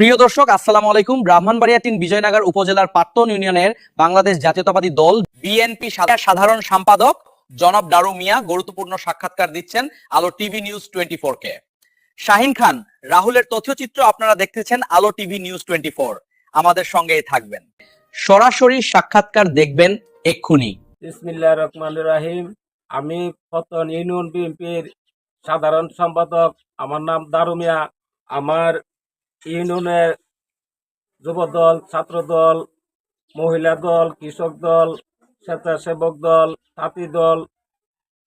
প্রিয় দর্শক, আসসালামু আলাইকুম। ব্রাহ্মণবাড়িয়া তিন বিজয়নগর উপজেলার পাত্তন ইউনিয়নের বাংলাদেশ জাতীয়তাবাদী দল বিএনপি সাধারণ সম্পাদক জনাব দারু মিয়া গুরুত্বপূর্ণ সাক্ষাৎকার দিচ্ছেন আলো টিভি নিউজ টোয়েন্টি কে। শাহিন খান, রাহুলের তথ্যচিত্র আপনারা দেখতেছেন আলো টিভি নিউজ টোয়েন্টি আমাদের সঙ্গেই থাকবেন। সরাসরি সাক্ষাৎকার দেখবেন এক্ষুনি। বিসমিল্লাহ রহমান রাহিম। আমি ইউনিয়ন বিএনপির সাধারণ সম্পাদক। আমার নাম দারুমিয়া আমার ইউনিয়নের যুব দল ছাত্র দল মহিলা দল, কৃষক দল, স্বেচ্ছাসেবক দল সাথী দল,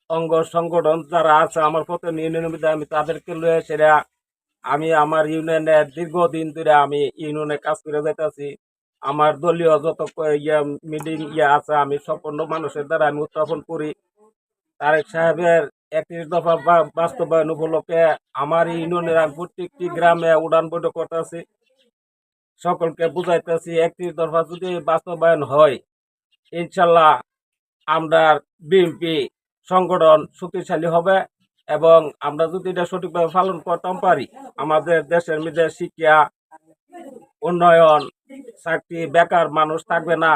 অঙ্গ সংগঠন যারা আছে, আমার পতন ইউনিয়নের আমি তাদেরকে লয়ে সেরা আমি আমার ইউনিয়নের দীর্ঘদিন ধরে আমি ইউনিয়নে কাজ করে যাইতেছি। আমার দলীয় যত ইয়া মিটিং ইয়া আছে, আমি সম্পূর্ণ মানুষের দ্বারা আমি উত্থাপন করি। তারেক সাহেবের একত্রিশ দফা বাস্তবায়ন উপলক্ষে আমার ইউনিয়নের প্রত্যেকটি গ্রামে উড়ান বৈঠক করতেছি। সকলকে বুঝাইতেছি, একত্রিশ দফা যদি বাস্তবায়ন হয়, ইনশাল্লাহ আমরা বিএনপি সংগঠন শক্তিশালী হবে এবং আমরা যদি এটা সঠিকভাবে পালন করতাম পারি, আমাদের দেশের মধ্যে শিক্ষা, উন্নয়ন, চাকরি, বেকার মানুষ থাকবে না।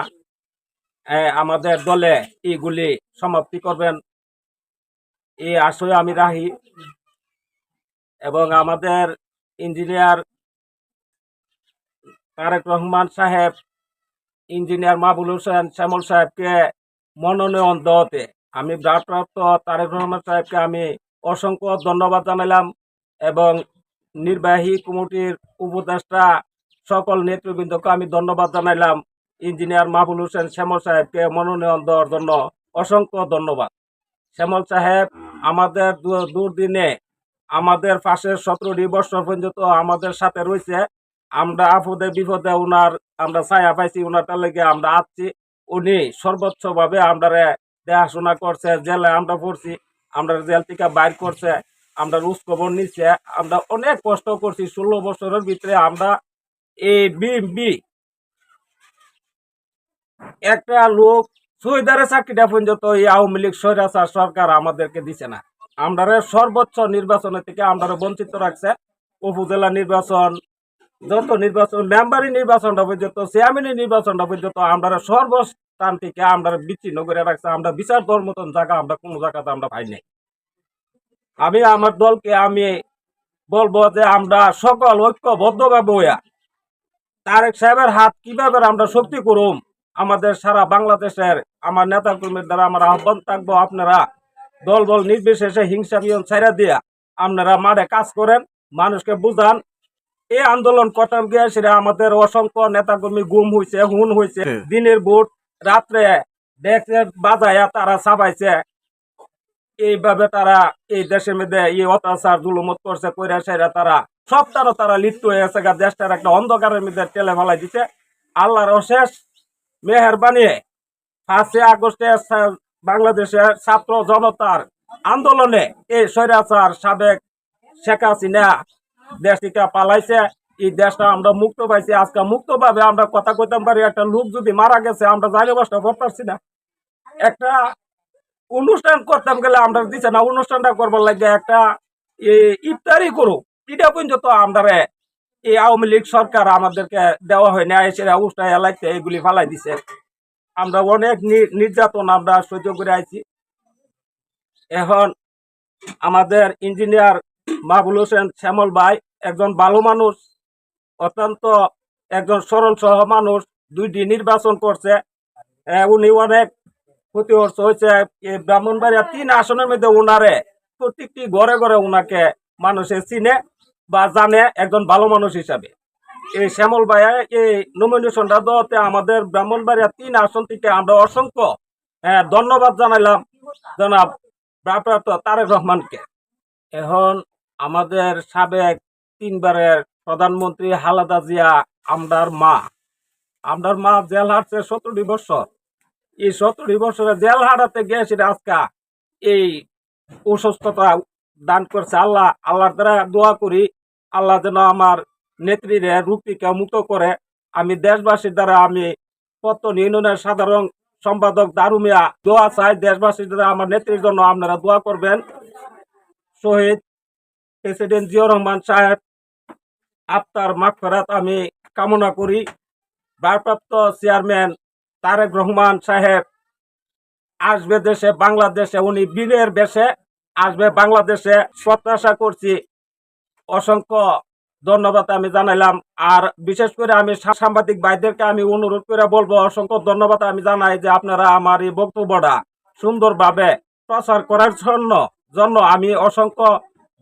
আমাদের দলে এইগুলি সমাপ্তি করবেন। এই আশয় আমি রাখি এবং আমাদের ইঞ্জিনিয়ার তারেক রহমান সাহেব, ইঞ্জিনিয়ার মাহবুল হোসেন শ্যামল সাহেবকে মনোনয়ন দেওয়াতে আমি ভারপ্রাপ্ত তারেক রহমান সাহেবকে আমি অসংখ্য ধন্যবাদ জানালাম এবং নির্বাহী কমিটির উপদেষ্টা সকল নেতৃবৃন্দকে আমি ধন্যবাদ জানাইলাম। ইঞ্জিনিয়ার মাহবুল হোসেন শ্যামল সাহেবকে মনোনয়ন দেওয়ার জন্য অসংখ্য ধন্যবাদ। শ্যামল সাহেব আমাদের দুর্দিনে আমাদের পাশে সতেরোটি বছর পর্যন্ত আমাদের সাথে রয়েছে। আমরা আপদে বিপদে উনার আমরা ছায়া পাইছি উনারটা লেগে আমরা আসছি। উনি সর্বোচ্চভাবে আমরা দেখাশোনা করছে জেলে আমরা পড়ছি আমরা জেল থেকে বাইর করছে আমরা রুজ খবর নিচ্ছে। আমরা অনেক কষ্ট করছি ষোলো বছরের ভিতরে আমরা এই বিএমপি একটা লোক সুইদারে চাকরিটা পর্যন্ত এই আওয়ামী লীগ স্বৈরাচার সরকার আমাদেরকে দিছে না। আমরা সর্বোচ্চ নির্বাচনের থেকে আমরা বঞ্চিত রাখছে। উপজেলা নির্বাচন, যত নির্বাচন, মেম্বারি নির্বাচনটা পর্যন্ত, চেয়ারম্যানের নির্বাচনটা পর্যন্ত আমরা সর্বস্থান থেকে আমরা বিচ্ছিন্ন করে রাখছে। আমরা বিচার দেওয়ার মতন জায়গা আমরা কোনো জায়গাতে আমরা পাই নাই। আমি আমার দলকে আমি বলব যে আমরা সকল ঐক্যবদ্ধভাবে হইয়া তারেক সাহেবের হাত কীভাবে আমরা শক্তি করুম, আমাদের সারা বাংলাদেশের আমার নেতা কর্মীর দ্বারা আমার আহ্বান থাকব আপনারা দল বল নির্বিশেষে হিংসা বিয়ন ছাইরা দিয়া আপনারা মাঠে কাজ করেন মানুষকে বুঝান। এই আন্দোলন করতাম গিয়ে সেটা আমাদের অসংখ্য নেতাকর্মী গুম হয়েছে হুন হয়েছে দিনের ভোট রাত্রে দেখছে বাজায়া তারা ছাপাইছে। এইভাবে তারা এই দেশের মধ্যে এই অত্যাচার জুলুমত করছে কইরা সেরা তারা সব তারা তারা লিপ্ত হয়ে গেছে দেশটার একটা অন্ধকারের মধ্যে টেলে ফেলাই দিছে। আল্লাহর অশেষ মেহরবানি। পাঁচই আগস্টে বাংলাদেশের ছাত্র জনতার আন্দোলনে এই স্বৈরাচার সাবেক শেখ হাসিনা দেশ থেকে পালাইছে। এই দেশটা আমরা মুক্ত পাইছি। আজকে মুক্তভাবে আমরা কথা কইতাম পারি, একটা লোক যদি মারা গেছে, আমরা জানি বসতে পারছি না। একটা অনুষ্ঠান করতাম গেলে আমরা দিছে না, অনুষ্ঠানটা করবার লাগে একটা ইফতারি করুক। এটা পর্যন্ত আমরা এই আওয়ামী লীগ সরকার আমাদেরকে দেওয়া হয় না এসে এলাইতে এগুলি ফালাই দিছে। আমরা অনেক নির্যাতন আমরা সহ্য করে আইছি। এখন আমাদের ইঞ্জিনিয়ার মাহবুল হোসেন শ্যামল ভাই একজন ভালো মানুষ, অত্যন্ত একজন সরল সহ মানুষ, দুইটি নির্বাচন করছে। উনি অনেক ক্ষতিগ্রস্ত হয়েছে। ব্রাহ্মণবাড়িয়া তিন আসনের মধ্যে উনারে প্রত্যেকটি ঘরে ঘরে উনাকে মানুষে চিনে বা জানে একজন ভালো মানুষ হিসাবে। এই শ্যামল ভাইয়া, এই নমিনেশনটা দেওয়াতে আমাদের ব্রাহ্মণবাড়িয়া তিন আসন থেকে আমরা অসংখ্য ধন্যবাদ জানাইলাম জনাব ভারপ্রাপ্ত তারেক রহমানকে। এখন আমাদের সাবেক তিনবারের প্রধানমন্ত্রী হালাদা জিয়া আমরার মা। আমরার মা জেল হাঁটছে সতেরোটি বছর। এই সতেরোটি বছরে জেল হারাতে গিয়েছে আজকা এই অসুস্থতা দান করছে। আল্লাহ, আল্লাহর দ্বারা দোয়া করি, আল্লাহ যেন আমার নেত্রীরে রূপটিকে মুক্ত করে, আমি দেশবাসীর দ্বারা আমি পত্তন ইউনিয়নের সাধারণ সম্পাদক দারুমিয়া দোয়া চাই, দেশবাসীর দ্বারা আমার নেত্রীর জন্য আপনারা দোয়া করবেন। শহীদ প্রেসিডেন্ট জিয়র রহমান সাহেব আত্মার মাগফেরাত আমি কামনা করি। ভারপ্রাপ্ত চেয়ারম্যান তারেক রহমান সাহেব, আসবে দেশে বাংলাদেশে, উনি বীরের বেশে, আসবে বাংলাদেশে। প্রত্যাশা করছি অসংখ্য ধন্যবাদ আমি জানাইলাম। আর বিশেষ করে আমি সাংবাদিক ভাইদেরকে আমি অনুরোধ করে বলব অসংখ্য ধন্যবাদ আমি জানাই যে আপনারা আমার এই বক্তব্যটা সুন্দরভাবে প্রচার করার জন্য জন্য আমি অসংখ্য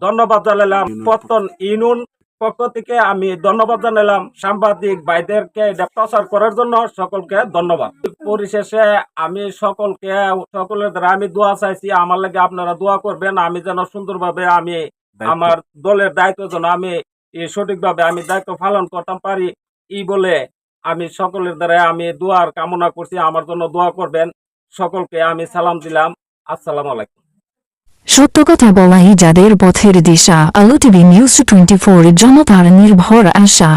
ধন্যবাদ জানাইলাম। পত্তন ইনুন পক্ষ থেকে আমি ধন্যবাদ জানাইলাম। সাংবাদিক ভাইদেরকে এটা প্রচার করার জন্য সকলকে ধন্যবাদ। পরিশেষে আমি সকলকে সকলের দ্বারা আমি দোয়া চাইছি আমার লাগে আপনারা দোয়া করবেন। আমি যেন সুন্দরভাবে আমি আমার দলের দায়িত্ব যেন আমি সঠিকভাবে আমি দায়িত্ব পালন করতাম পারি এই বলে আমি সকলের দ্বারা আমি দোয়ার কামনা করছি। আমার জন্য দোয়া করবেন। সকলকে আমি সালাম দিলাম। আসসালাম আলাইকুম। সত্য কথা বলাই যাদের পথের দিশা। আলো টিভি নিউজ টোয়েন্টি ফোর জনতার নির্ভর আশা।